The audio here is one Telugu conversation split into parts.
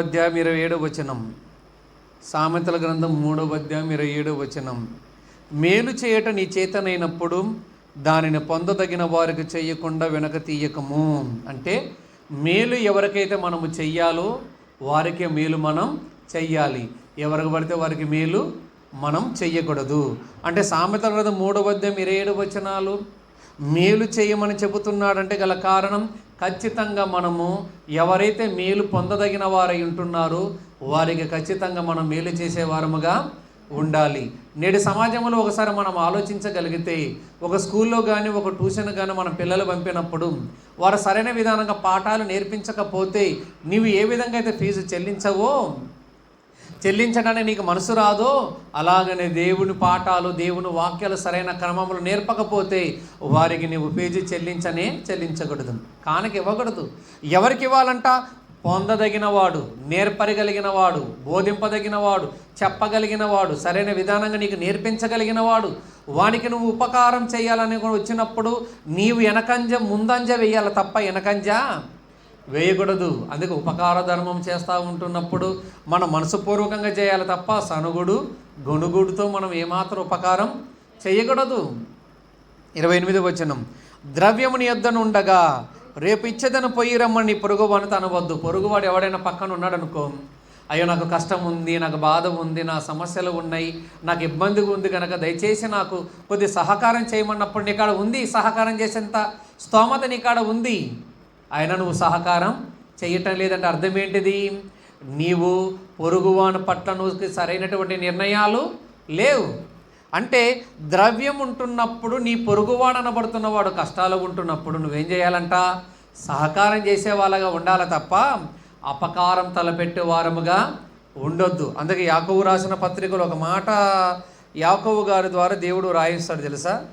అధ్యాయం ఇరవై ఏడు వచనం. సామెతల గ్రంథం మూడవ అధ్యాయం ఇరవై ఏడు వచనం. మేలు చేయట నీ చేతనైనప్పుడు దానిని పొందదగిన వారికి చేయకుండా వెనక తీయకము. అంటే మేలు ఎవరికైతే మనము చెయ్యాలో వారికే మేలు మనం చెయ్యాలి. ఎవరికి పడితే వారికి మేలు మనం చెయ్యకూడదు. అంటే సామెతల గ్రంథం మూడవ అధ్యాయం ఇరవై ఏడు వచనాలు మేలు చేయమని చెబుతున్నాడంటే గల కారణం ఖచ్చితంగా మనము ఎవరైతే మేలు పొందదగిన వారై ఉంటున్నారో వారికి ఖచ్చితంగా మనం మేలు చేసేవారముగా ఉండాలి. నేటి సమాజంలో ఒకసారి మనం ఆలోచించగలిగితే ఒక స్కూల్లో కానీ ఒక ట్యూషన్ కానీ మన పిల్లలు పంపినప్పుడు వారు సరైన విధానంగా పాఠాలు నేర్పించకపోతే నీవు ఏ విధంగా అయితే ఫీజు చెల్లించవో చెల్లించడానికి నీకు మనసు రాదో అలాగనే దేవుని పాఠాలు దేవుని వాక్యాలు సరైన క్రమంలో నేర్పకపోతే వారికి నీవు ఫీజు చెల్లించనే చెల్లించకూడదు. కానుక ఇవ్వకూడదు. ఎవరికి ఇవ్వాలంట? పొందదగిన వాడు నేర్పరగలిగిన వాడు బోధింపదగిన వాడు చెప్పగలిగిన వాడు సరైన విధానంగా నీకు నేర్పించగలిగిన వాడు వానికి నువ్వు ఉపకారం చేయాలని కూడా వచ్చినప్పుడు నీవు వెనకంజ ముందంజ వేయాలి తప్ప వెనకంజ వేయకూడదు. అందుకే ఉపకార ధర్మం చేస్తూ ఉంటున్నప్పుడు మన మనసుపూర్వకంగా చేయాలి తప్ప సనుగుడు గొనుగుడుతో మనం ఏమాత్రం ఉపకారం చేయకూడదు. ఇరవై ఎనిమిది వచనం. ద్రవ్యముని యొద్దను ఉండగా రేపు ఇచ్చేదను పొయ్యి రమ్మని పొరుగువాని తనవద్దు పొరుగువాడు ఎవడైనా పక్కన ఉన్నాడనుకో అయ్యో నాకు కష్టం ఉంది నాకు బాధ ఉంది నా సమస్యలు ఉన్నాయి నాకు ఇబ్బంది ఉంది కనుక దయచేసి నాకు కొద్ది సహకారం చేయమన్నప్పుడు నీకాడ ఉంది సహకారం చేసేంత స్తోమత నీకాడ ఉంది. అయినా నువ్వు సహకారం చేయటం లేదంటే అర్థం ఏంటిది? నీవు పొరుగువాని పట్ల నువ్వు సరైనటువంటి నిర్ణయాలు లేవు. అంటే ద్రవ్యం ఉంటున్నప్పుడు నీ పొరుగువాడు అనబడుతున్నవాడు కష్టాలు ఉంటున్నప్పుడు నువ్వేం చేయాలంట? సహకారం చేసే వాళ్ళగా ఉండాలి తప్ప అపకారం తలపెట్టే వారముగా ఉండొద్దు. అందుకే యాకవు రాసిన పత్రికలు ఒక మాట యాకవు గారి ద్వారా దేవుడు రాయిస్తాడు తెలుసా?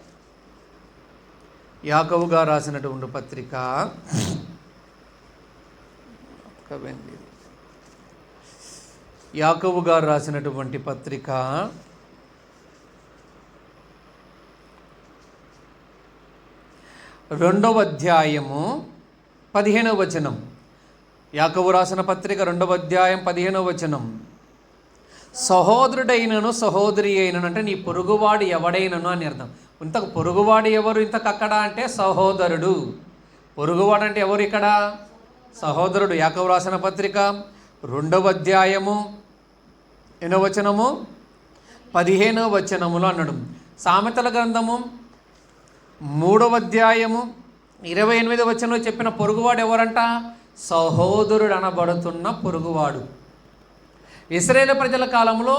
యాకవు గారు రాసినటువంటి పత్రిక. యాకవు గారు రాసినటువంటి పత్రిక. రెండవ అధ్యాయము పదిహేనవ వచనం. యాకవు రాసిన పత్రిక రెండవ అధ్యాయం పదిహేనవ వచనం. సహోదరుడైనను సహోదరి అయినను అంటే నీ పొరుగువాడు ఎవడైనను అని అర్థం. ఇంతకు పొరుగువాడు ఎవరు ఇంతకు అక్కడ అంటే సహోదరుడు. పొరుగువాడు అంటే ఎవరు ఇక్కడ? సహోదరుడు. యాకవ రాసిన పత్రిక రెండవ అధ్యాయము ఎన్నో వచనము పదిహేనవ వచనములు అన్నాడు. సామెతల గ్రంథము మూడవ అధ్యాయము ఇరవై ఎనిమిది వచనంలో చెప్పిన పొరుగువాడు ఎవరంట? సహోదరుడు అనబడుతున్న పొరుగువాడు. ఇస్రాయేల్ ప్రజల కాలంలో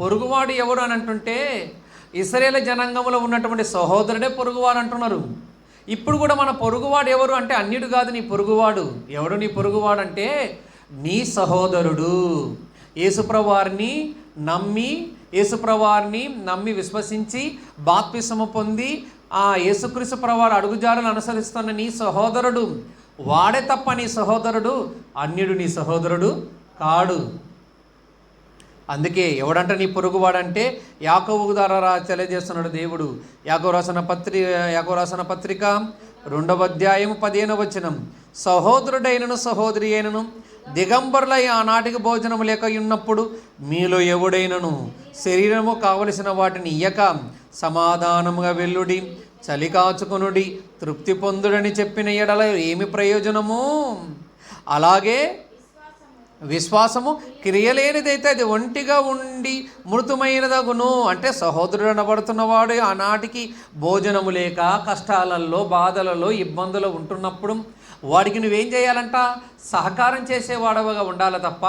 పొరుగువాడు ఎవరు అని అంటుంటే ఇస్రాయేల్ జనాంగంలో ఉన్నటువంటి సహోదరుడే పొరుగువాడు అంటున్నారు. ఇప్పుడు కూడా మన పొరుగువాడు ఎవరు అంటే అన్యుడు కాదు నీ పొరుగువాడు. ఎవడు నీ పొరుగువాడు అంటే నీ సహోదరుడు. యేసుప్రవారిని నమ్మి యేసుప్రవారిని నమ్మి విశ్వసించి బాప్తిసము పొంది ఆ యేసుక్రీస్తు ప్రవారు అడుగుజాడలు అనుసరిస్తున్న నీ సహోదరుడు. వాడే తప్ప నీ సహోదరుడు అన్యుడు నీ సహోదరుడు కాడు. అందుకే ఎవడంట నీ పొరుగువాడంటే యాకోబు ద్వారా తెలియజేస్తున్నాడు దేవుడు. యాకో రాసిన పత్రిక యాకో రాసిన పత్రిక రెండవ అధ్యాయం పదిహేను వచనం. సహోదరుడైనను సహోదరి అయినను దిగంబరులై ఆనాటికి భోజనం లేక ఉన్నప్పుడు మీలో ఎవడైనను శరీరము కావలసిన వాటిని ఇయ్యక సమాధానముగా వెల్లుడి చలి కాచుకునుడి తృప్తి పొందుడని చెప్పిన ఎడల ఏమి ప్రయోజనము? అలాగే విశ్వాసము క్రియలేనిదైతే అది ఒంటిగా ఉండి మృతుమైనదగును. అంటే సహోదరుడు అనబడుతున్నవాడు ఆనాటికి భోజనము లేక కష్టాలలో బాధలలో ఇబ్బందులు ఉంటున్నప్పుడు వాడికి నువ్వేం చేయాలంట? సహకారం చేసేవాడవగా ఉండాలి తప్ప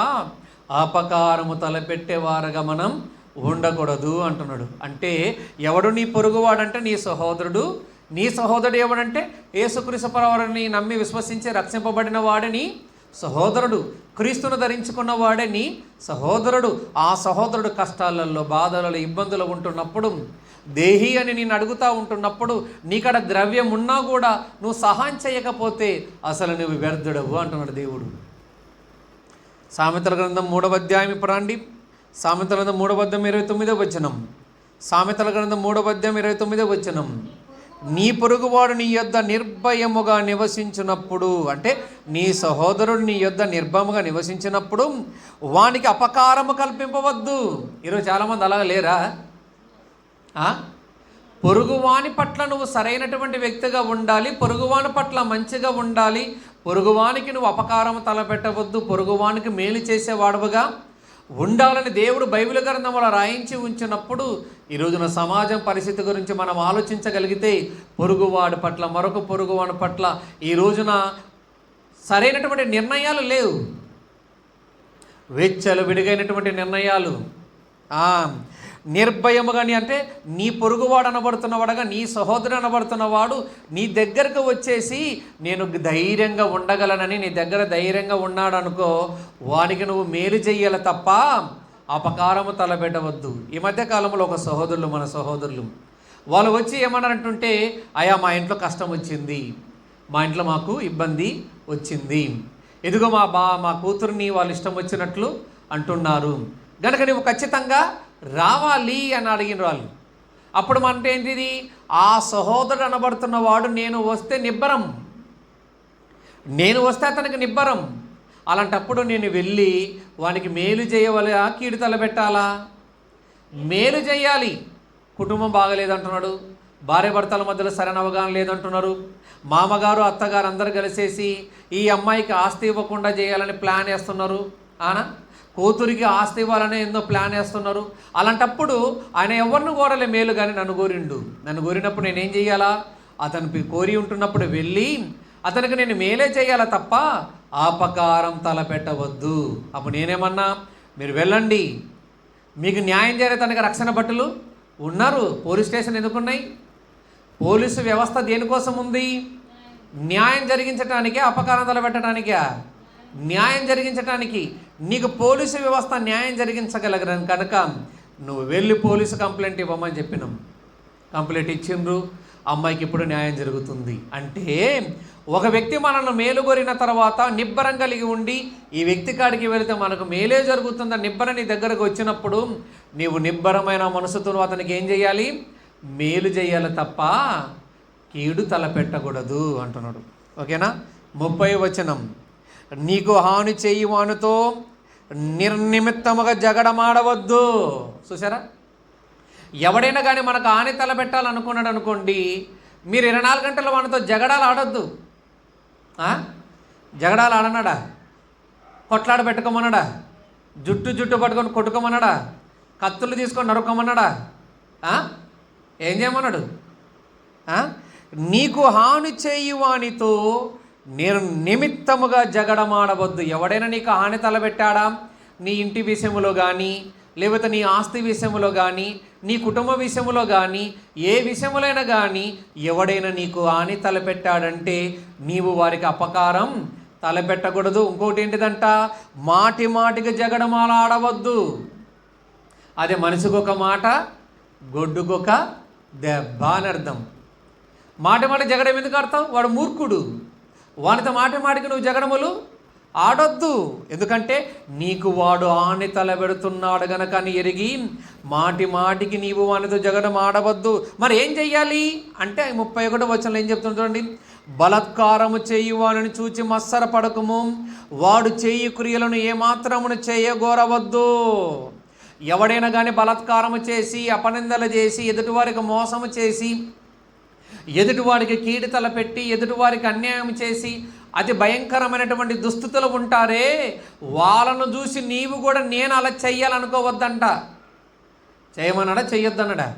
అపకారము తలపెట్టేవారుగా మనం ఉండకూడదు అంటున్నాడు. అంటే ఎవడు నీ పొరుగువాడంటే నీ సహోదరుడు నీ సహోదరుడు ఎవడంటే యేసుక్రీస్తు పరవరని నమ్మి విశ్వసించి రక్షింపబడిన వాడిని సహోదరుడు క్రీస్తును ధరించుకున్న వాడే నీ సహోదరుడు ఆ సహోదరుడు కష్టాలలో బాధలలో ఇబ్బందులు ఉంటున్నప్పుడు దేహి అని నేను అడుగుతూ ఉంటున్నప్పుడు నీకడ ద్రవ్యం ఉన్నా కూడా నువ్వు సహాయం చేయకపోతే అసలు నువ్వు వ్యర్థుడవు అంటున్నాడు దేవుడు. సామెతల గ్రంథం మూడవ అధ్యాయం ఇప్పుడు సామెతల గ్రంథం మూడవ అధ్యాయం ఇరవై తొమ్మిదో వచనం. సామెతల గ్రంథం మూడవ అధ్యాయం ఇరవై తొమ్మిదో వచనం. నీ పొరుగువాడు నీ యొద్ద నిర్భయముగా నివసించినప్పుడు అంటే నీ సహోదరుడు నీ యొద్ద నిర్భయముగా నివసించినప్పుడు వానికి అపకారము కల్పింపవద్దు. ఈరోజు చాలామంది అలాగ లేరా? పొరుగువాని పట్ల నువ్వు సరైనటువంటి వ్యక్తిగా ఉండాలి పొరుగువాని పట్ల మంచిగా ఉండాలి పొరుగువానికి నువ్వు అపకారం తలపెట్టవద్దు పొరుగువానికి మేలు చేసేవాడుగా ఉండాలని దేవుడు బైబిల్ గ్రంథంలో రాయించి ఉంచినప్పుడు ఈ రోజున సమాజం పరిస్థితి గురించి మనం ఆలోచించగలిగితే పొరుగువాడి పట్ల మరొక పొరుగువాడి పట్ల ఈ రోజున సరైనటువంటి నిర్ణయాలు లేవు. వెచ్చలు విడిగైనటువంటి నిర్ణయాలు. నిర్భయముగాని అంటే నీ పొరుగువాడు అనబడుతున్నవాడగా నీ సహోదరు అనబడుతున్నవాడు నీ దగ్గరకు వచ్చేసి నేను ధైర్యంగా ఉండగలనని నీ దగ్గర ధైర్యంగా ఉన్నాడు అనుకో వానికి నువ్వు మేలు చెయ్యాలి తప్ప అపకారము తలపెట్టవద్దు. ఈ మధ్య కాలంలో ఒక సహోదరులు మన సహోదరులు వాళ్ళు వచ్చి ఏమన్నారంటుంటే అయా మా ఇంట్లో కష్టం వచ్చింది మా ఇంట్లో మాకు ఇబ్బంది వచ్చింది. ఎదుగో మా బా మా కూతుర్ని వాళ్ళు ఇష్టం వచ్చినట్లు అంటున్నారు. కనుక నువ్వు ఖచ్చితంగా రావాలి అని అడిగిన వాళ్ళు. అప్పుడు మనతో ఏంటిది? ఆ సహోదరుడు అనబడుతున్న వాడు నేను వస్తే నిబ్బరం. నేను వస్తే అతనికి నిబ్బరం. అలాంటప్పుడు నేను వెళ్ళి వానికి మేలు చేయవలా కీడు తలబెట్టాలా మేలు చేయాలి. కుటుంబం బాగలేదంటున్నాడు. భార్య భర్తల మధ్యలో సరైన అవగాహన లేదంటున్నారు. మామగారు అత్తగారు అందరు కలిసేసి ఈ అమ్మాయికి ఆస్తి ఇవ్వకుండా చేయాలని ప్లాన్ వేస్తున్నారు. ఆనా? కూతురికి ఆస్తి ఇవ్వాలని ఏందో ప్లాన్ వేస్తున్నారు. అలాంటప్పుడు ఆయన ఎవరిని కోరలే? మేలు కానీ నన్ను కోరిండు. నన్ను కోరినప్పుడు నేనేం చేయాలా అతను కోరి ఉంటున్నప్పుడు వెళ్ళి అతనికి నేను మేలే చేయాలా తప్ప ఆపకారం తలపెట్టవద్దు. అప్పుడు నేనేమన్నా మీరు వెళ్ళండి. మీకు న్యాయం చేరే తనకి రక్షణ భటులు ఉన్నారు. Police station ఎందుకున్నాయి? పోలీసు వ్యవస్థ దేనికోసం ఉంది? న్యాయం జరిగించటానికే అపకారం తలపెట్టడానికే న్యాయం జరిగించడానికి నీకు పోలీసు వ్యవస్థ న్యాయం జరిగించగలగరని కనుక నువ్వు వెళ్ళి పోలీసు కంప్లైంట్ ఇవ్వమని చెప్పినాం. కంప్లైంట్ ఇచ్చిండ్రు. అమ్మాయికి ఇప్పుడు న్యాయం జరుగుతుంది. అంటే ఒక వ్యక్తి మనల్ని మేలు కోరిన తర్వాత నిబ్బరం కలిగి ఉండి ఈ వ్యక్తి కాడికి వెళితే మనకు మేలే జరుగుతుందని నిబ్బరం నీ దగ్గరకు వచ్చినప్పుడు? నీవు నిబ్బరమైన మనసుతో అతనికి ఏం చేయాలి? మేలు చేయాలి తప్ప కీడు తలపెట్టకూడదు అంటున్నాడు. ఓకేనా? ముప్పై వచనం. నీకు హాని చేయి వానితో నిర్నిమిత్తముగా జగడమాడవద్దు. చూసారా ఎవడైనా కానీ మనకు హాని తలపెట్టాలనుకున్నాడు అనుకోండి మీరు ఇరవై నాలుగు గంటల వానితో జగడాలు ఆడొద్దు జగడాలు ఆడనాడా కొట్లాడ పెట్టుకోమన్నాడా జుట్టు జుట్టు పట్టుకొని కొట్టుకోమన్నాడా కత్తులు తీసుకొని నరుక్కోమన్నాడా ఏం చేయమన్నాడు? నీకు హాని చేయి వానితో నేను నిమిత్తముగా జగడమాడవద్దు. ఎవడైనా నీకు హాని తలబెట్టాడా? నీ ఇంటి విషయంలో కానీ లేకపోతే నీ ఆస్తి విషయంలో కానీ నీ కుటుంబ విషయంలో కానీ ఏ విషయములైనా కానీ ఎవడైనా నీకు హాని తలపెట్టాడంటే నీవు వారికి అపకారం తలపెట్టకూడదు. ఇంకోటి ఏంటిదంట? మాటి మాటికి జగడమాల ఆడవద్దు అదే ఒక మాట గొడ్డుకొక దెబ్బ అని అర్థం. మాట మాట జగడం ఎందుకు అర్థం వాడు మూర్ఖుడు. వానితో మాట మాటికి నువ్వు జగడములు ఆడొద్దు. ఎందుకంటే నీకు వాడు ఆని తలబెడుతున్నాడు గనక అని ఎరిగి మాటి మాటికి నీవు వానితో జగడం ఆడవద్దు. మరి ఏం చెయ్యాలి? అంటే ముప్పై ఒకటో వచనంలో ఏం చెప్తుంది చూడండి? బలత్కారము చేయు వానిని చూచి మత్సర పడకము. వాడు చేయి క్రియలను ఏమాత్రమును చేయగోరవద్దు. ఎవడైనా కానీ బలత్కారము చేసి అపనిందలు చేసి ఎదుటివారికి మోసము చేసి ఎదుటివాడికి కీడితల తలపెట్టి ఎదుటివారికి అన్యాయం చేసి అతి భయంకరమైనటువంటి దుస్థితులు ఉంటారే. వాళ్ళను చూసి నీవు కూడా నేను అలా చెయ్యాలనుకోవద్దంట. చేయమన్నాడా? చెయ్యొద్దన్నాడా?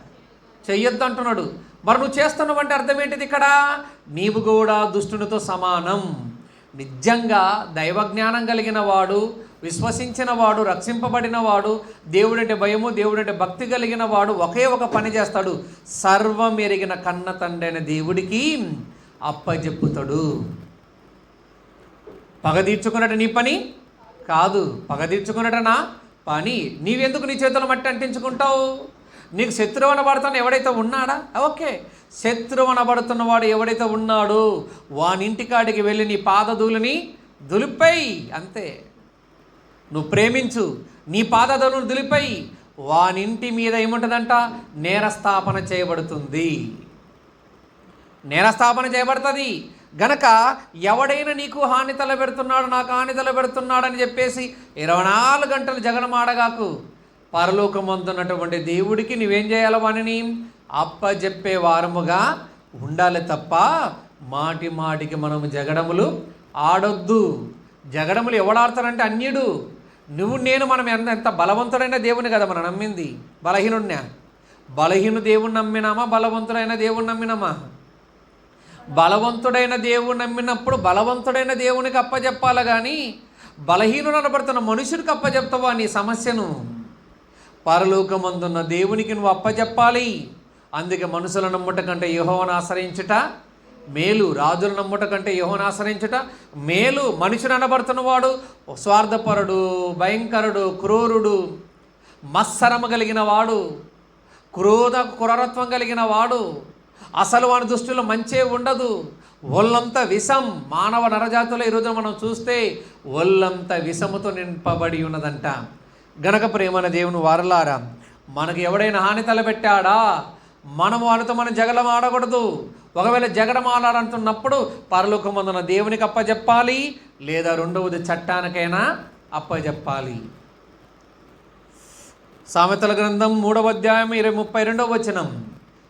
చెయ్యొద్దు అంటున్నాడు మరి నువ్వు చేస్తున్నావంటే అర్థం ఏంటిది ఇక్కడ? నీవు కూడా దుష్టునితో సమానం. నిజంగా దైవజ్ఞానం కలిగిన వాడు విశ్వసించిన వాడు రక్షింపబడిన వాడు దేవుడంటే భయము దేవుడంటే భక్తి కలిగిన వాడు ఒకే ఒక పని చేస్తాడు. సర్వం ఎరిగిన కన్న తండ్రైన దేవుడికి అప్పజెప్పుతాడు. పగ తీర్చుకున్నట్టు నీ పని కాదు. పగ తీర్చుకున్నట నా పని. నీవెందుకు నీ చేతులు మట్టి అంటించుకుంటావు? నీకు శత్రువు అనబడుతున్న ఎవడైతే ఉన్నాడా? ఓకే. శత్రువు అనబడుతున్నవాడు ఎవడైతే ఉన్నాడో? వానింటికాడికి వెళ్ళి నీ పాదధూలిని దులిపై అంతే. నువ్వు ప్రేమించు నీ పాదధను దులిపై వానింటి మీద ఏముంటుందంట? నేరస్థాపన చేయబడుతుంది. నేరస్థాపన చేయబడుతుంది. గనక ఎవడైనా నీకు హాని తలబెడుతున్నాడు నాకు హాని తలబెడుతున్నాడని చెప్పేసి ఇరవై నాలుగు గంటలు జగనమాడగాకు పరలోకమందున్నటువంటి దేవుడికి నువ్వేం చేయాలి వాణిని అప్పజెప్పే వారముగా ఉండాలి తప్ప మాటి మాటికి మనము జగడములు ఆడొద్దు. జగడములు ఎవడాడతారంటే అన్యుడు. నువ్వు నేను మనం ఎంత ఎంత బలవంతుడైన దేవుని కదా మనం నమ్మింది? బలహీనుడినా బలహీను దేవుని నమ్మినామా? బలవంతుడైన దేవుని నమ్మినామా? బలవంతుడైన దేవుని నమ్మినప్పుడు బలవంతుడైన దేవునికి అప్పచెప్పాలి కానీ బలహీనుడు అనబడుతున్న మనుషుడికి అప్పచెప్తావా నీ సమస్యను? పరలోకమందున్న దేవునికి నువ్వు అప్పచెప్పాలి అందుకే మనుషుల నమ్ముట కంటే యూహోవను ఆశ్రయించుట మేలు రాజులు నమ్ముట కంటే యెహోవాను ఆశ్రయించుట మేలు మనుషుడు అనబడుతున్నవాడు స్వార్థపరుడు భయంకరుడు క్రూరుడు మత్సరము కలిగిన వాడు క్రోధ క్రూరత్వం కలిగిన వాడు. అసలు వాని దృష్టిలో మంచే ఉండదు. ఒళ్ళంతా విషం మానవ నరజాతులో ఈరోజు మనం చూస్తే ఒళ్ళంతా విషముతో నింపబడి ఉన్నదంట. గనక ప్రేమన దేవుని వారలారా మనకు ఎవడైనా హాని తలపెట్టాడా? మనం వాళ్ళతో మనం జగడం ఆడకూడదు. ఒకవేళ జగడం ఆడాలంటున్నప్పుడు పరలోకమందున దేవునికి అప్పచెప్పాలి లేదా రెండవది చట్టానికైనా అప్పచెప్పాలి సామెతల గ్రంథం మూడవ అధ్యాయం ఇరవై ముప్పై రెండవ వచనం.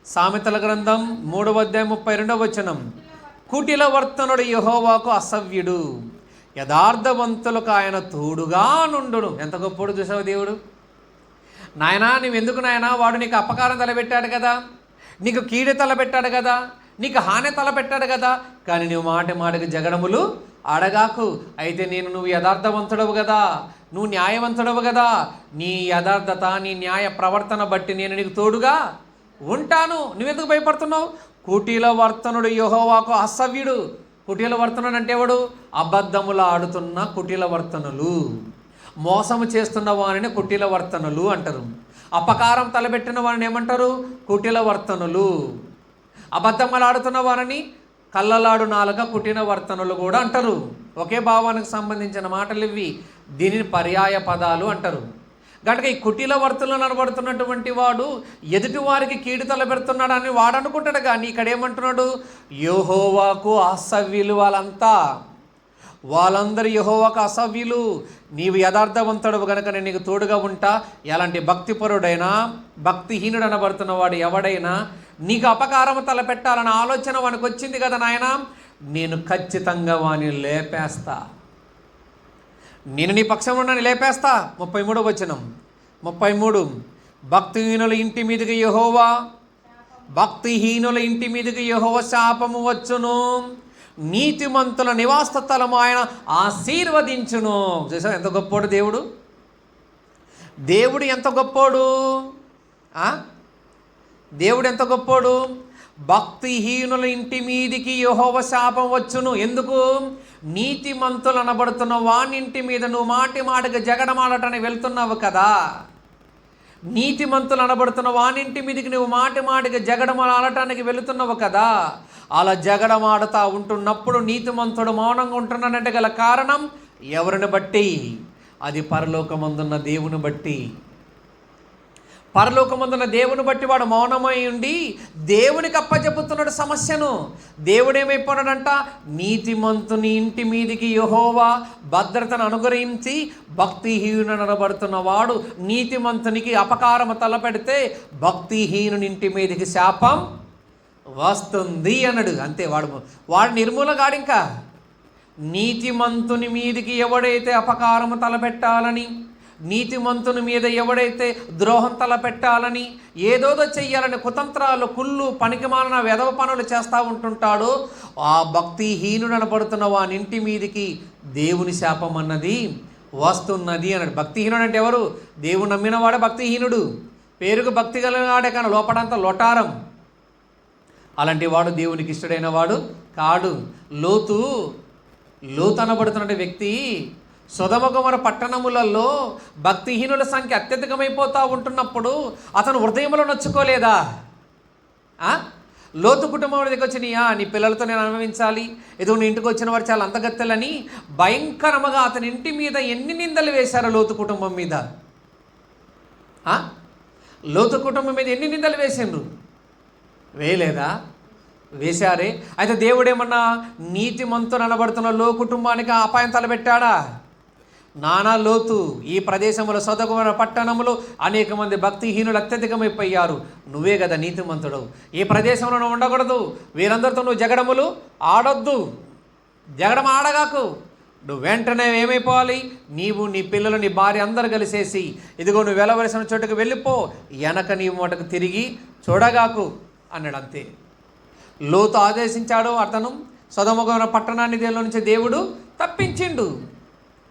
సామెతల గ్రంథం మూడవ అధ్యాయం ముప్పై రెండవ వచనం. కుటిల వర్తనుడు యహోవాకు అసవ్యుడు. యథార్థవంతులకు ఆయన తోడుగా నుండును. ఎంత గొప్పడు చూసావు దేవుడు? నాయనా నువ్వెందుకు నాయనా? వాడు నీకు అపకారం తలపెట్టాడు కదా. నీకు కీడు తలబెట్టాడు కదా. నీకు హాని తలపెట్టాడు కదా. కానీ నువ్వు మాట మాటకు జగడములు అడగాకు. అయితే నేను నువ్వు యథార్థవంతుడవు కదా. నువ్వు న్యాయవంతుడవు కదా. నీ యథార్థత నీ న్యాయ ప్రవర్తన బట్టి నేను నీకు తోడుగా ఉంటాను. నువ్వెందుకు భయపడుతున్నావు? కుటీల వర్తనుడు యహోవాకు అసవ్యుడు కుటీల వర్తనుడు అంటే ఎవడు? అబద్ధములు ఆడుతున్న కుటీల వర్తనులు. మోసము చేస్తున్న వారిని కుటీల వర్తనులు అంటారు. అపకారం తలబెట్టిన వారిని ఏమంటారు? కుటీల వర్తనులు. అబద్ధమలాడుతున్న వారిని కళ్ళలాడు నాలుక కుటిన వర్తనులు కూడా అంటారు. ఒకే భావానికి సంబంధించిన మాటలు ఇవి. దీనిని పర్యాయ పదాలు అంటారు. కనుక ఈ కుటీల వర్తలు నడబడుతున్నటువంటి వాడు ఎదుటి వారికి కీడు తలబెడుతున్నాడు అని వాడు అనుకుంటాడు. కానీ ఇక్కడ ఏమంటున్నాడు? యోహోవాకు అసవ్యులు వాళ్ళంతా. వాళ్ళందరూ యహోవాకు అసవ్యులు. నీవు యథార్థవంతుడు గనుక నేను నీకు తోడుగా ఉంటా. ఎలాంటి భక్తిపరుడైనా భక్తిహీనుడు అనబడుతున్న వాడు ఎవడైనా నీకు అపకారం తలపెట్టాలన్న ఆలోచన వానికి వచ్చింది కదా నాయన? నేను ఖచ్చితంగా వాని లేపేస్తా. నేను నీ పక్షం ఉన్నాను లేపేస్తా. ముప్పై మూడు వచనం. ముప్పై మూడు. భక్తిహీనుల ఇంటి మీదకి యహోవా. భక్తిహీనుల ఇంటి మీదకి యహోవ శాపము వచ్చును. నీతిమంతుల నివాస స్థలము ఆయన ఆశీర్వదించును. చూసావు? ఎంత గొప్పోడు దేవుడు? దేవుడు ఎంత గొప్పోడు? దేవుడు ఎంత గొప్పోడు? భక్తిహీనుల ఇంటి మీదికి యహోవ శాపం వచ్చును. ఎందుకు? నీతిమంతులు అనబడుతున్న వానింటి మీద నువ్వు మాటి మాటకి జగడమాడటని వెళ్తున్నావు కదా. నీతిమంతులు అనబడుతున్న వానింటి మీదకి నువ్వు మాటి మాటికి జగడమాడటానికి వెళుతున్నావు కదా. అలా జగడమాడుతా ఉంటున్నప్పుడు నీతిమంతుడు మౌనంగా ఉంటున్నానంటే గల కారణం ఎవరిని బట్టి? అది పరలోకమందున్న దేవుని బట్టి. పరలోకమందున్న దేవుని బట్టి వాడు మౌనమై ఉండి దేవునికి అప్పచెప్పుతున్నాడు సమస్యను. దేవుడు ఏమైపోయాడంట నీతిమంతుని ఇంటి మీదికి యహోవా భద్రతను అనుగ్రహించి భక్తిహీను అనబడుతున్న వాడు నీతిమంతునికి అపకారము తలపెడితే భక్తిహీనుని ఇంటి మీదికి శాపం వస్తుంది అన్నాడు. అంతే వాడు వాడు నిర్మూలగాడు ఇంకా. నీతిమంతుని మీదికి ఎవడైతే అపకారము తలపెట్టాలని నీతిమంతుని మీద ఎవడైతే ద్రోహం తలపెట్టాలని ఏదోదో చెయ్యాలని కుతంత్రాలు కుళ్ళు పనికిమాలిన వెధవ పనులు చేస్తూ ఉంటుంటాడో ఆ భక్తిహీను అనబడుతున్న వాని ఇంటి మీదికి దేవుని శాపం అన్నది వస్తున్నది అన్నాడు. భక్తిహీనుడు అంటే ఎవరు? దేవుడు నమ్మినవాడే భక్తిహీనుడు. పేరుకు భక్తి కలిగినాడే కానీ లోపడంతా లొటారం. అలాంటి వాడు దేవునికి ఇష్టడైన వాడు కాడు. లోతు లోతు అనబడుతున్న వ్యక్తి సుధమగుమర పట్టణములలో భక్తిహీనుల సంఖ్య అత్యధికమైపోతూ ఉంటున్నప్పుడు అతను హృదయంలో నొచ్చుకోలేదా? లోతు కుటుంబం దగ్గర వచ్చినయా నీ పిల్లలతో నేను అనుభవించాలి. ఏదో నీ ఇంటికి వచ్చిన వారు చాలా అంతగత్తెలని భయంకరముగా అతని ఇంటి మీద ఎన్ని నిందలు వేశారు లోతు కుటుంబం మీద? లోతు కుటుంబం మీద ఎన్ని నిందలు వేసిండ్రు? వేయలేదా? వేశారే. అయితే దేవుడేమన్నా ఏమన్నా అనబడుతున్న లో కుటుంబానికి అపాయం తలపెట్టాడా? నానా లోతు ఈ ప్రదేశంలో సొదగమైన పట్టణంలో అనేక మంది భక్తిహీనులు అత్యధికమైపోయారు. నువ్వే కదా నీతిమంతుడు ఈ ప్రదేశంలో నువ్వు ఉండకూడదు. వీరందరితో నువ్వు జగడములు ఆడొద్దు. జగడం ఆడగాకు. నువ్వు వెంటనే ఏమైపోవాలి? నీవు నీ పిల్లలు నీ భార్య అందరు కలిసేసి ఇదిగో నువ్వు వెళ్ళవలసిన చోటుకు వెళ్ళిపో. వెనక నీ మూటకు తిరిగి చూడగాకు. అన్నాడు అంతే లోతు ఆదేశించాడు అతను సొదముగమైన పట్టణాన్ని దేనిలో నుంచి దేవుడు తప్పించిండు?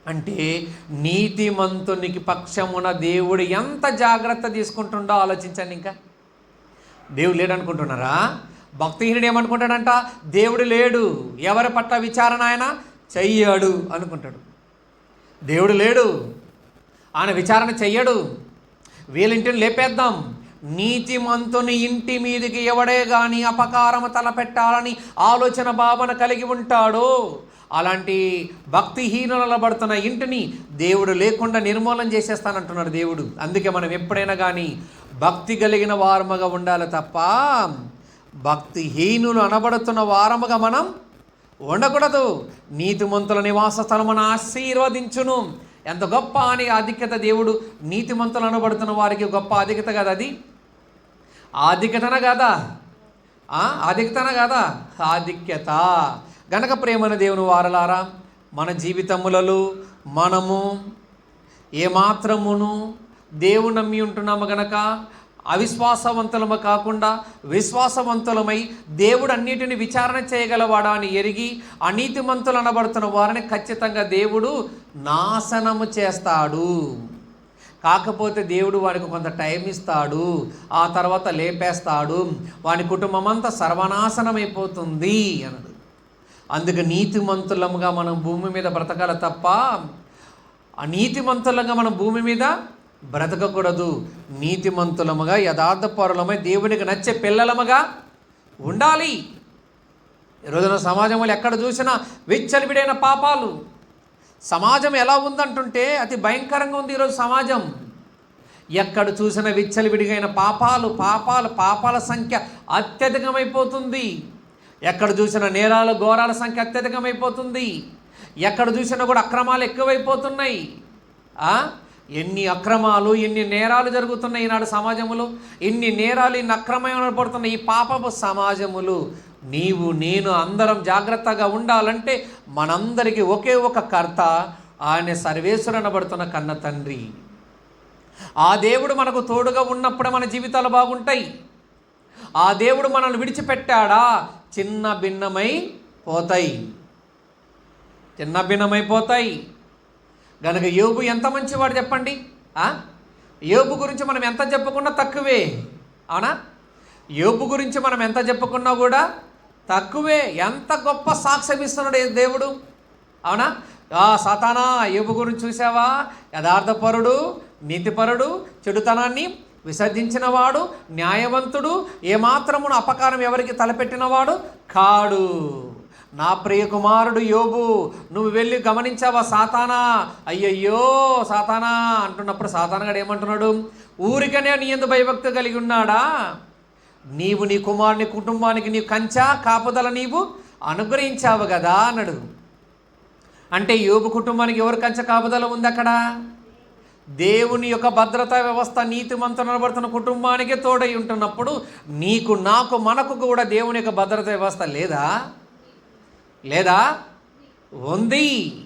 అంటే నీతిమంతునికి పక్షమున దేవుడు ఎంత జాగ్రత్త తీసుకుంటుండో ఆలోచించండి ఇంకా. దేవుడు లేడనుకుంటున్నారా? భక్తిహీనుడు ఏమనుకుంటాడంట? దేవుడు లేడు. ఎవరి పట్ల విచారణ ఆయన? చెయ్యడు అనుకుంటాడు. దేవుడు లేడు. ఆయన విచారణ చెయ్యడు. వీళ్ళింటిని లేపేద్దాం. నీతిమంతుని ఇంటి మీదికి ఎవడే గాని అపకారము తలపెట్టాలని ఆలోచన భావన కలిగి ఉంటాడో అలాంటి భక్తిహీనుల పడుతున్న ఇంటిని దేవుడు లేకుండా నిర్మూలన చేసేస్తానంటున్నాడు దేవుడు. అందుకే మనం ఎప్పుడైనా కానీ భక్తి కలిగిన వారముగా ఉండాలి తప్ప భక్తిహీనులు అనబడుతున్న వారముగా మనం ఉండకూడదు. నీతిమంతుల నివాస స్థలమును ఆశీర్వదించును. ఎంత గొప్ప అని ఆధిక్యత దేవుడు నీతిమంతులు అనబడుతున్న వారికి గొప్ప ఆధిక్యత కదా అది. ఆధిక్యతన కదా ఆ, ఆధిక్యతన కదా ఆధిక్యత. గనక ప్రేమన దేవుని వారలారా మన జీవితములలో మనము ఏమాత్రమును దేవుడు నమ్మి ఉంటున్నాము గనక అవిశ్వాసవంతులము కాకుండా విశ్వాసవంతులమై దేవుడు అన్నిటిని విచారణ చేయగలవాడా అని ఎరిగి అనీతిమంతులు అనబడుతున్న వారిని ఖచ్చితంగా దేవుడు నాశనము చేస్తాడు. కాకపోతే దేవుడు వాడికి కొంత టైం ఇస్తాడు ఆ తర్వాత లేపేస్తాడు వాని కుటుంబం అంతా సర్వనాశనమైపోతుంది అన్నాడు. అందుకు నీతిమంతులముగా మనం భూమి మీద బ్రతకాలి తప్ప అనీతిమంతులంగా మనం భూమి మీద బ్రతకకూడదు. నీతిమంతులముగా యథార్థపరులమై దేవునికి నచ్చే పిల్లలముగా ఉండాలి. ఈ రోజున సమాజంలో ఎక్కడ చూసినా విచ్చలివిడైన పాపాలు. సమాజం ఎలా ఉందంటుంటే అతి భయంకరంగా ఉంది ఈరోజు సమాజం. ఎక్కడ చూసిన విచ్చలివిడిగైన పాపాలు పాపాలు పాపాల సంఖ్య అత్యధికమైపోతుంది. ఎక్కడ చూసిన నేరాలు ఘోరాల సంఖ్య అత్యధికమైపోతుంది. ఎక్కడ చూసినా కూడా అక్రమాలు ఎక్కువైపోతున్నాయి. ఎన్ని అక్రమాలు ఎన్ని నేరాలు జరుగుతున్నాయి ఈనాడు సమాజములో ఎన్ని నేరాలు ఇన్ని అక్రమమైన పడుతున్నాయి ఈ పాపపు సమాజములు? నీవు నేను అందరం జాగ్రత్తగా ఉండాలంటే మనందరికీ ఒకే ఒక కర్త ఆయన సర్వేశ్వరు అనబడుతున్న కన్న తండ్రి. ఆ దేవుడు మనకు తోడుగా ఉన్నప్పుడే మన జీవితాలు బాగుంటాయి. ఆ దేవుడు మనల్ని విడిచిపెట్టాడా? చిన్న భిన్నమై పోతాయి. చిన్న భిన్నమైపోతాయి గనక యోబు ఎంత మంచివాడు చెప్పండి? ఆ? యోబు గురించి మనం ఎంత చెప్పుకున్నా తక్కువే. అవునా? యోబు గురించి మనం ఎంత చెప్పుకున్నా కూడా తక్కువే. ఎంత గొప్ప సాక్ష్యం ఇస్తున్నాడు దేవుడు? అవునా? ఆ సతానా యోబు గురించి చూసావా యథార్థపరుడు నీతిపరుడు చెడుతనాన్ని విసర్జించినవాడు న్యాయవంతుడు ఏమాత్రమును అపకారం ఎవరికి తలపెట్టినవాడు? కాడు. నా ప్రియ కుమారుడు యోబు నువ్వు వెళ్ళి గమనించావా సాతానా? అయ్యయ్యో సాతానా అంటున్నప్పుడు సాతానగాడు ఏమంటున్నాడు? ఊరికనే నీ ఎందు భయభక్తి కలిగి ఉన్నాడా? నీవు నీ కుమారుని కుటుంబానికి నీ కంచా కాపుదల నీవు అనుగ్రహించావు కదా అన్నాడు. అంటే యోబు కుటుంబానికి ఎవరు కంచ కాపుదల ఉంది అక్కడ? దేవుని యొక్క భద్రతా వ్యవస్థ నీతిమంతులు నిలబడుతున్న కుటుంబానికే తోడై ఉంటున్నప్పుడు నీకు నాకు మనకు కూడా దేవుని యొక్క భద్రతా వ్యవస్థ లేదా? లేదా? ఉంది.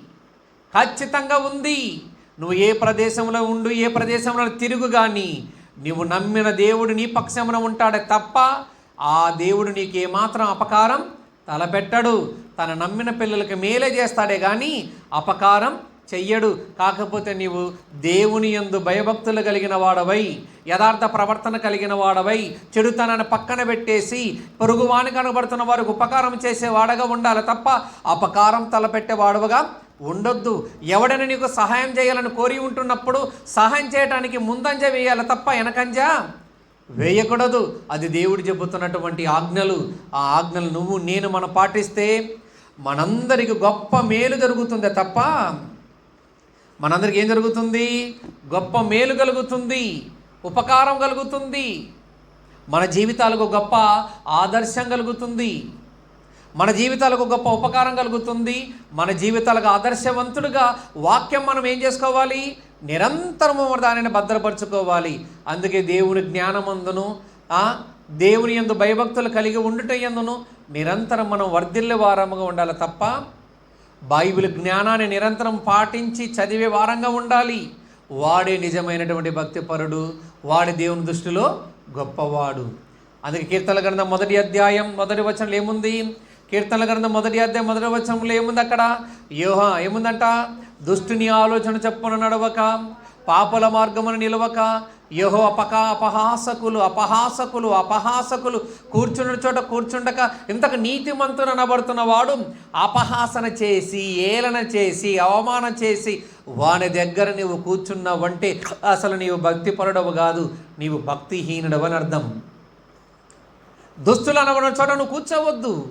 ఖచ్చితంగా ఉంది. నువ్వు ఏ ప్రదేశంలో ఉండు ఏ ప్రదేశంలో తిరుగు కానీ నువ్వు నమ్మిన దేవుడు నీ పక్షమున ఉంటాడే తప్ప ఆ దేవుడు నీకు ఏమాత్రం అపకారం తలపెట్టడు. తన నమ్మిన పిల్లలకి మేలే చేస్తాడే కానీ అపకారం చెయ్యడు. కాకపోతే నీవు దేవుని యందు భయభక్తులు కలిగిన వాడవై యథార్థ ప్రవర్తన కలిగిన వాడవై చెడుతనాన్ని పక్కన పెట్టేసి పొరుగువాని కనబడుతున్న వారికి ఉపకారం చేసేవాడగా ఉండాలి తప్ప అపకారం తలపెట్టేవాడుగా ఉండొద్దు. ఎవడైనా నీకు సహాయం చేయాలని కోరి ఉంటున్నప్పుడు సహాయం చేయడానికి ముందంజ వేయాలి తప్ప వెనకంజ వేయకూడదు. అది దేవుడు చెబుతున్నటువంటి ఆజ్ఞలు. ఆ ఆజ్ఞలు నువ్వు నేను మనం పాటిస్తే మనందరికి గొప్ప మేలు జరుగుతుంది తప్ప మనందరికి ఏం జరుగుతుంది? గొప్ప మేలు కలుగుతుంది ఉపకారం కలుగుతుంది. మన జీవితాలకు గొప్ప ఆదర్శం కలుగుతుంది. మన జీవితాలకు గొప్ప ఉపకారం కలుగుతుంది. మన జీవితాలకు ఆదర్శవంతుడుగా వాక్యం మనం ఏం చేసుకోవాలి? నిరంతరము దానిని భద్రపరచుకోవాలి. అందుకే దేవుని జ్ఞానమందును దేవుని ఎందు భయభక్తులు కలిగి ఉండుట యందును నిరంతరం మనం వర్ధిల్లే వారముగా ఉండాలి తప్ప బైబిల్ జ్ఞానాన్ని నిరంతరం పాటించి చదివే వారంగా ఉండాలి. వాడే నిజమైనటువంటి భక్తిపరుడు వాడి దేవుని దృష్టిలో గొప్పవాడు. అందుకే కీర్తన గ్రంథం మొదటి అధ్యాయం మొదటి వచనంలో ఏముంది? కీర్తన గ్రంథం మొదటి అధ్యాయం మొదటి వచనంలో ఏముంది అక్కడ? యోహ ఏముందంట? దుష్టుని ఆలోచన చెప్పున నడవక పాపల మార్గమును నిలవక యహో అపక అపహాసకులు అపహాసకులు అపహాసకులు. కూర్చున్న చోట కూర్చుండక ఇంతకు నీతిమంతుడు అనబడుతున్న వాడు అపహాసన చేసి ఏలన చేసి అవమానం చేసి వాని దగ్గర నీవు కూర్చున్నావంటే అసలు నీవు భక్తిపరుడవు కాదు నీవు భక్తిహీనుడవని అర్థం. దుస్తులు అనబడిన చోట నువ్వు కూర్చోవద్దు.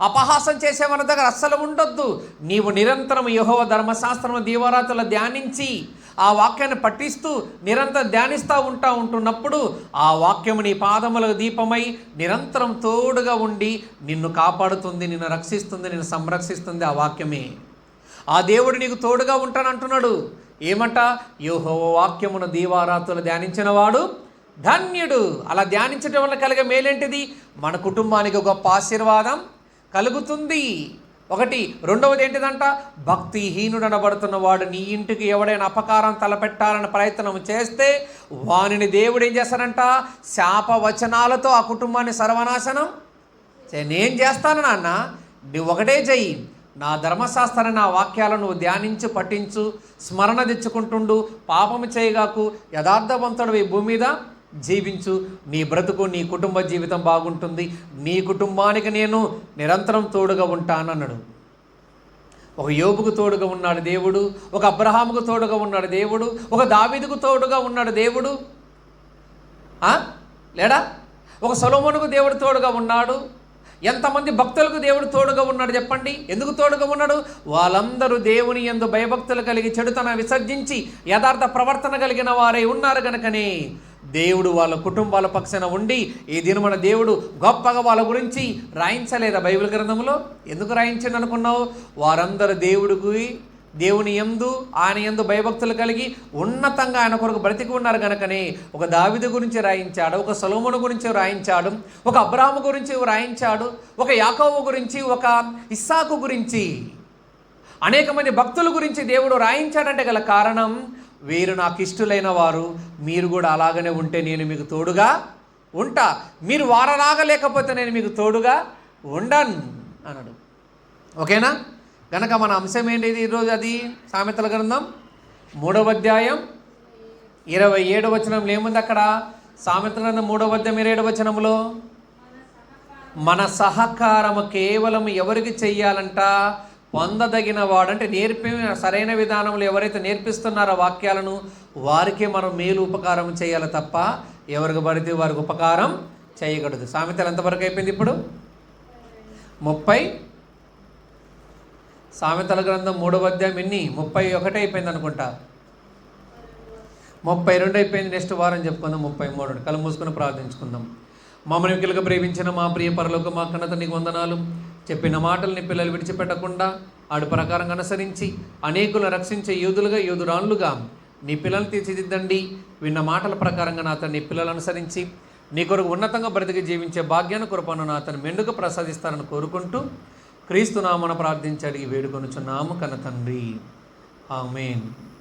అపహాసం చేసే మన దగ్గర అస్సలు ఉండొద్దు. నీవు నిరంతరం యహోవ ధర్మశాస్త్రము దీవరాతులు ధ్యానించి ఆ వాక్యాన్ని పఠిస్తూ నిరంతరం ధ్యానిస్తూ ఉంటా ఉంటున్నప్పుడు ఆ వాక్యము నీ పాదములకు దీపమై నిరంతరం తోడుగా ఉండి నిన్ను కాపాడుతుంది నిన్ను రక్షిస్తుంది నిన్ను సంరక్షిస్తుంది ఆ వాక్యమే. ఆ దేవుడు నీకు తోడుగా ఉంటానంటున్నాడు. ఏమంట? యోహో వాక్యమును దీవారాతులు ధ్యానించిన వాడు ధన్యుడు. అలా ధ్యానించడం వల్ల కలిగే మేలేంటిది? మన కుటుంబానికి గొప్ప ఆశీర్వాదం కలుగుతుంది. ఒకటి రెండవది ఏంటిదంట భక్తిహీనుడు అనబడుతున్న వాడు నీ ఇంటికి ఎవడైనా అపకారం తలపెట్టాలని ప్రయత్నం చేస్తే వానిని దేవుడు ఏం చేస్తాడంట? శాపవచనాలతో ఆ కుటుంబాన్ని సర్వనాశనం నేను చేస్తాను నాన్న నువ్వు ఒకటే చెయ్యి. నా ధర్మశాస్త్ర నా వాక్యాలను నువ్వు ధ్యానించు పఠించు స్మరణ తెచ్చుకుంటుండు పాపము చేయగాకు యథార్థవంతుడు ఈ భూమి మీద జీవించు. నీ బ్రతుకు నీ కుటుంబ జీవితం బాగుంటుంది. నీ కుటుంబానికి నేను నిరంతరం తోడుగా ఉంటానన్నాడు. ఒక యోబుకు తోడుగా ఉన్నాడు దేవుడు. ఒక అబ్రహాముకు తోడుగా ఉన్నాడు దేవుడు. ఒక దావీదుకు తోడుగా ఉన్నాడు దేవుడు. లేడా? ఒక సొలొమోనుకు దేవుడు తోడుగా ఉన్నాడు. ఎంతమంది భక్తులకు దేవుడు తోడుగా ఉన్నాడు చెప్పండి? ఎందుకు తోడుగా ఉన్నాడు? వాళ్ళందరూ దేవుని ఎందు భయభక్తులు కలిగి చెడుతన విసర్జించి యథార్థ ప్రవర్తన కలిగిన వారే ఉన్నారు గనకనే. దేవుడు వాళ్ళ కుటుంబాల పక్షాన ఉండి ఈ దినమన దేవుడు గొప్పగా వాళ్ళ గురించి రాయించలేదా బైబిల్ గ్రంథంలో ఎందుకు రాయించండి అనుకున్నావు? వారందరూ దేవుడికి దేవుని ఎందు ఆయన ఎందు భయభక్తులు కలిగి ఉన్నతంగా ఆయన కొరకు బ్రతికి ఉన్నారు కనుకనే ఒక దావిద గురించి రాయించాడు ఒక సొలోమును గురించి రాయించాడు ఒక అబ్రాహము గురించి రాయించాడు ఒక యాకోబు గురించి ఒక ఇస్సాకు గురించి. అనేక మంది భక్తుల గురించి దేవుడు రాయించాడంటే గల కారణం వీరు నాకు ఇష్టలైన వారు మీరు కూడా అలాగనే ఉంటే నేను మీకు తోడుగా ఉంటా. మీరు వారలాగా లేకపోతే నేను మీకు తోడుగా ఉండను అన్నాడు ఓకేనా? కనుక మన అంశం ఏంటిది ఈరోజు అది? సామెతల గ్రంథం మూడవ అధ్యాయం ఇరవై ఏడవ వచనంలో ఏముంది అక్కడ? సామెత గ్రంథం మూడవ అధ్యాయం ఇరవై ఏడు వచనంలో? మన సహకారము కేవలం ఎవరికి చెయ్యాలంట? పొందదగిన వాడంటే నేర్పి సరైన విధానంలో ఎవరైతే నేర్పిస్తున్నారో వాక్యాలను వారికే మనం మేలు ఉపకారం చేయాలి తప్ప ఎవరికి పడితే వారికి ఉపకారం చేయకూడదు. సామెతలు ఎంతవరకు అయిపోయింది ఇప్పుడు? ముప్పై. సామెతల గ్రంథం మూడవ అధ్యాయం ఎన్ని? ముప్పై ఒకటి అయిపోయింది అనుకుంటా. ముప్పై రెండు అయిపోయింది. నెక్స్ట్ వారం చెప్పుకుందాం. ముప్పై మూడు. కళ్ళు మూసుకుని ప్రార్థించుకుందాం. మమ్మల్ని కిలక ప్రేమించిన మా ప్రియ పరలోక మా కన్నత నీకు వందనాలు. చెప్పిన మాటల్ని పిల్లలు విడిచిపెట్టకుండా ఆడు ప్రకారంగా అనుసరించి అనేకులను రక్షించే యూదులుగా యూదురాన్లుగా నీ పిల్లల్ని తీర్చిదిద్దండి. విన్న మాటల ప్రకారంగా నా అతన్ని పిల్లలు అనుసరించి నీ కొరకు ఉన్నతంగా బ్రతికి జీవించే భాగ్యాన్ని కృపను నా అతను మెండుగా ప్రసాదిస్తారని కోరుకుంటూ క్రీస్తు నామన ప్రార్థించి అడిగి వేడుకొనుచున్నాము కన్న తండ్రి. ఆమెన్.